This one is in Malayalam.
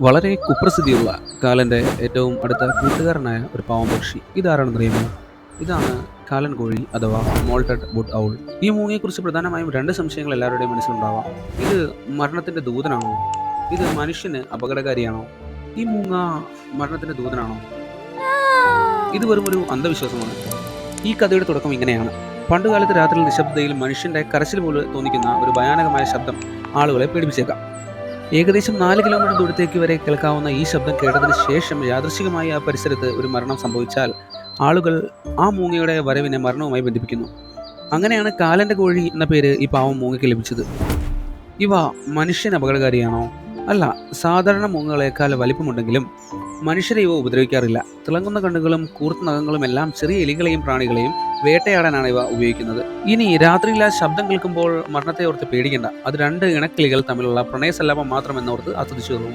വളരെ കുപ്രസിദ്ധിയുള്ള കാലന്റെ ഏറ്റവും അടുത്ത കൂട്ടുകാരനായ ഒരു പാവം പക്ഷി. ഇതാരാണെന്നറിയുമോ ഇതാണ് കാലൻ കോഴി അഥവാ മോൾട്ടഡ് വുഡ് ഔൾ. ഈ മൂങ്ങയെക്കുറിച്ച് പ്രധാനമായും രണ്ട് സംശയങ്ങൾ എല്ലാവരുടെയും മനസ്സിലുണ്ടാവാം. ഇത് മരണത്തിന്റെ ദൂതനാണോ? ഇത് മനുഷ്യന് അപകടകാരിയാണോ? ഈ മൂങ്ങ മരണത്തിന്റെ ദൂതനാണോ? ഇത് വെറും ഒരു അന്ധവിശ്വാസമാണ്. ഈ കഥയുടെ തുടക്കം ഇങ്ങനെയാണ്. പണ്ടുകാലത്ത് രാത്രിയിൽ നിശബ്ദതയിൽ മനുഷ്യന്റെ കരച്ചിൽ പോലെ തോന്നിക്കുന്ന ഒരു ഭയാനകമായ ശബ്ദം ആളുകളെ പേടിപ്പിച്ചേക്കാം. ഏകദേശം നാല് കിലോമീറ്റർ ദൂരത്തേക്ക് വരെ കേൾക്കാവുന്ന ഈ ശബ്ദം കേട്ടതിന് ശേഷം യാദൃശികമായി ആ പരിസരത്ത് ഒരു മരണം സംഭവിച്ചാൽ ആളുകൾ ആ മൂങ്ങയുടെ വരവിനെ മരണവുമായി ബന്ധിപ്പിക്കുന്നു. അങ്ങനെയാണ് കാലന്റെ കോഴി എന്ന പേര് ഈ പാവം മൂങ്ങയ്ക്ക് ലഭിച്ചത്. ഇവ മനുഷ്യൻ അപകടകാരിയാണോ? അല്ല സാധാരണ മൂങ്ങകളേക്കാൾ വലിപ്പമുണ്ടെങ്കിലും മനുഷ്യരെ ഇവ ഉപദ്രവിക്കാറില്ല. തിളങ്ങുന്ന കണ്ണുകളും കൂർത്ത നഖങ്ങളും എല്ലാം ചെറിയ എലികളെയും പ്രാണികളെയും വേട്ടയാടാനാണ് ഇവ ഉപയോഗിക്കുന്നത്. ഇനി രാത്രിയില ശബ്ദം കേൾക്കുമ്പോൾ മരണത്തെ ഓർത്ത് പേടിക്കേണ്ട. അത് രണ്ട് ഇണക്കിളികൾ തമ്മിലുള്ള പ്രണയസല്ലാപം മാത്രമെന്നോർത്ത് ആസ്വദിച്ചു തോന്നും